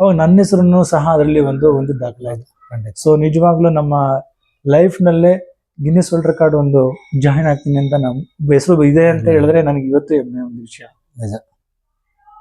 ಅವಾಗ ನನ್ನ ಹೆಸರನ್ನು ಸಹ ಅದರಲ್ಲಿ ಒಂದು ಒಂದು ದಾಖಲಾಯಿತು. ಸೊ ನಿಜವಾಗ್ಲೂ ನಮ್ಮ ಲೈಫ್ನಲ್ಲೇ ಗಿನ್ನಿಸ್ ವರ್ಲ್ಡ್ ರೆಕಾರ್ಡ್ ಒಂದು ಜಾಯಿನ್ ಆಗ್ತೀನಿ ಅಂತ ನಮ್ಮ ಹೆಸರು ಇದೆ ಅಂತ ಹೇಳಿದ್ರೆ ನನಗೆ ಇವತ್ತು ಹೆಮ್ಮೆ ಒಂದು ವಿಷಯ. ನಿಜ.